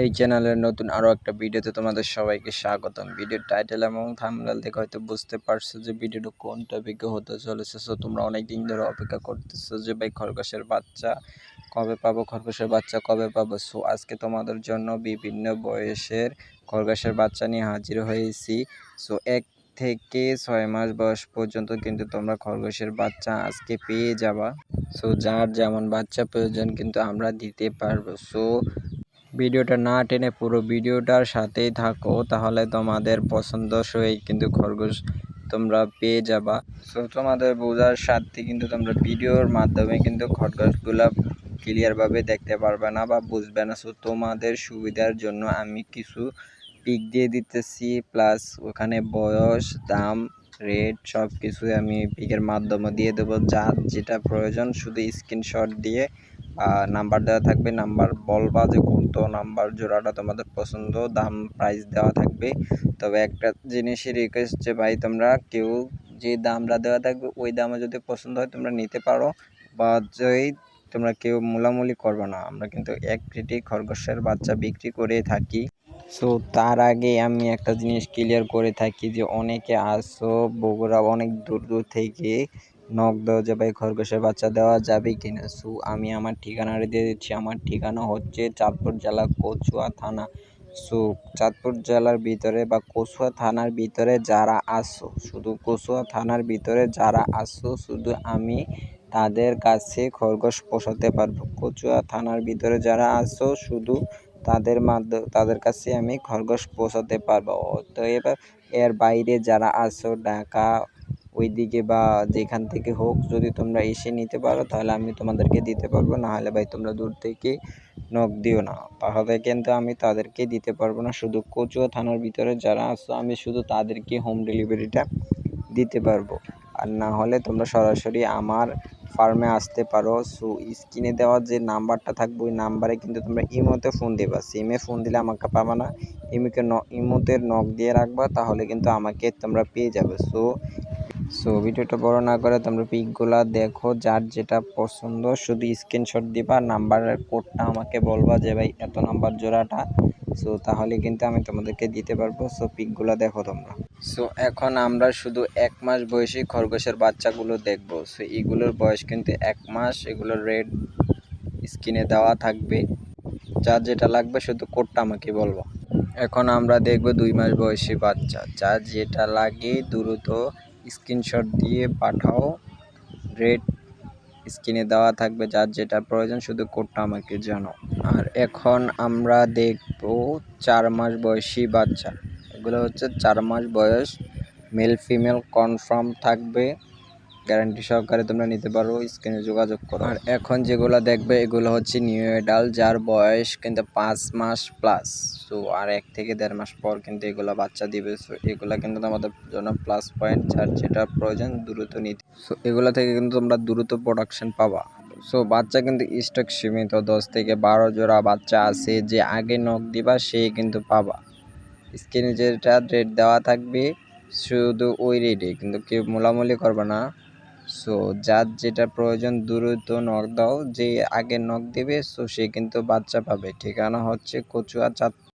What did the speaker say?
এই চ্যানেলের নতুন আরও একটা ভিডিওতে তোমাদের সবাইকে স্বাগতম। ভিডিওর টাইটেল এবং থাম্বনেল দেখে হয়তো বুঝতে পারছ যে ভিডিওটা কোন টপিকে হতে চলেছে। সো তোমরা অনেক দিন ধরে অপেক্ষা করতেছো যে ভাই খরগোশের বাচ্চা কবে পাবো, খরগোশের বাচ্চা কবে পাবো? সো আজকে তোমাদের জন্য বিভিন্ন বয়সের খরগোশের বাচ্চা নিয়ে হাজির হয়েছি। সো এক থেকে ছয় মাস বয়স পর্যন্ত কিন্তু তোমরা খরগোশের বাচ্চা আজকে পেয়ে যাবা। সো যার যেমন বাচ্চা প্রয়োজন কিন্তু আমরা দিতে পারব। সো ভিডিওটা না টেনে পুরো ভিডিওটার সাথেই থাকো, তাহলে তোমাদের পছন্দসই কিন্তু খরগোশ তোমরা পেয়ে যাবা। সো তোমাদের বোঝার স্বার্থে কিন্তু তোমরা ভিডিওর মাধ্যমে কিন্তু খরগোশগুলো ক্লিয়ারভাবে দেখতে পারবে না বা বুঝবে না। সো তোমাদের সুবিধার জন্য আমি কিছু পিক দিয়ে দিতেছি প্লাস ওখানে বয়স, দাম রেট সব কিছুই আমি পিকের মাধ্যমে দিয়ে দেবো। যার যেটা প্রয়োজন শুধু স্ক্রিনশট দিয়ে নাম্বার দেওয়া থাকবে নাম্বার বলবা যে কত নাম্বার জোড়াটা তোমাদের পছন্দ, দাম প্রাইস দেওয়া থাকবে। তবে একটা জিনিসই রিকোয়েস্ট যে ভাই, তোমরা কেউ যে দামটা দেওয়া থাকবে, ওই দামে যদি পছন্দ হয় তোমরা নিতে পারো। বা যদি তোমরা কেউ মূলামূলি করবে না, আমরা কিন্তু এক রেটে খরগোশের বাচ্চা বিক্রি করে থাকি। সো তার আগে আমি একটা জিনিস ক্লিয়ার করে থাকি যে অনেকে আসো বগুড়া অনেক দূর দূর থেকে নক দাও যে ভাই খরগোশের বাচ্চা দেওয়া যাবে কিনা? সো, আমি আমার ঠিকানাটা দিয়ে দিচ্ছি। আমার ঠিকানা হচ্ছে চাঁদপুর জেলা কচুয়া থানা। সো, চাঁদপুর জেলার ভিতরে বা কচুয়া থানার ভিতরে যারা আসো, শুধু কচুয়া থানার ভিতরে যারা আসো, শুধু আমি তাদের কাছে খরগোশ পোষাতে পারব। কচুয়া থানার ভিতরে যারা আসো, শুধু তাদের মাধ্যমে তাদের কাছে আমি খরগোশ পৌঁছাতে পারব। তো এবার এর বাইরে যারা আসো, ঢাকা ওইদিকে বা যেখান থেকে হোক যদি তোমরা এসে নিতে পারো, তাহলে আমি তোমাদেরকে দিতে পারব। নাহলে ভাই তোমরা দূর থেকে নখ দিও না। তাহলে কিন্তু আমি তাদেরকে দিতে পারব না। শুধু কচুয়া থানার ভিতরে যারা আসো আমি শুধু তাদেরকে হোম ডেলিভারিটা দিতে পারব। আর না হলে তোমরা সরাসরি আমার ফার্মে আসতে পারো। সো, স্ক্রিনে দেওয়া যে নাম্বারটা থাকবে, ওই নাম্বারে কিন্তু তোমরা ইমোতে ফোন দেবা। সিমে ফোন দিলে আমাকে পাবা না। ইমোকে ইমোতে নক দিয়ে রাখবা, তাহলে কিন্তু আমাকে তোমরা পেয়ে যাবে। সো সো ভিডিওটা বড় না করে তোমরা পিকগুলা দেখো, যার যেটা পছন্দ, শুধু স্ক্রিনশট দিবা নাম্বারের কোডটা আমাকে বলবা যে, ভাই, এত নাম্বার জোড়াটা। সো তাহলে কিন্তু আমি তোমাদেরকে দিতে পারব। সো পিকগুলা দেখো তোমরা। সো এখন আমরা শুধু এক মাস বয়সী খরগোশের বাচ্চাগুলো দেখব। সো এগুলোর বয়স কিন্তু এক মাস এগুলোর রেড স্ক্রিনে দেওয়া থাকবে। যার যেটা লাগবে, শুধু কোডটা আমাকে বলব। এখন আমরা দেখব দুই মাস বয়সী বাচ্চা। যার যেটা লাগে, দ্রুত স্ক্রিনশট দিয়ে পাঠাও। রেট স্ক্রিনে দেওয়া থাকবে যার যেটা প্রয়োজন, শুধু কোডটা আমাকে জানো আর এখন আমরা দেখব চার মাস বয়সী বাচ্চা। এগুলো হচ্ছে চার মাস বয়স মেল ফিমেল কনফার্ম থাকবে। গ্যারান্টি সহকারে তোমরা নিতে পারো স্ক্রিনে যোগাযোগ করো। আর এখন যেগুলো দেখবে এগুলো হচ্ছে নিউ এডাল যার বয়স কিন্তু পাঁচ মাস প্লাস সো আর এক থেকে দেড় মাস পর কিন্তু এগুলো বাচ্চা দিবে। সো এগুলো কিন্তু আমাদের জন্য প্লাস পয়েন্ট যার যেটা প্রয়োজন দ্রুত নিতে। সো এগুলো থেকে কিন্তু তোমরা দ্রুত প্রোডাকশন পাবা। সো বাচ্চা কিন্তু স্টক সীমিত। দশ থেকে বারো জোড়া বাচ্চা আছে যে আগে নখ দিবা সে কিন্তু পাবা। স্ক্রিনে যেটা রেট দেওয়া থাকবে শুধু ওই রেটে কিন্তু কেউ মোলামুলি করবে না। সো যার যেটা প্রয়োজন, দ্রুত নখ দাও। যে আগে নখ দেবে সো সে কিন্তু বাচ্চা পাবে। ঠিকানা হচ্ছে কচুয়া চাঁদপুর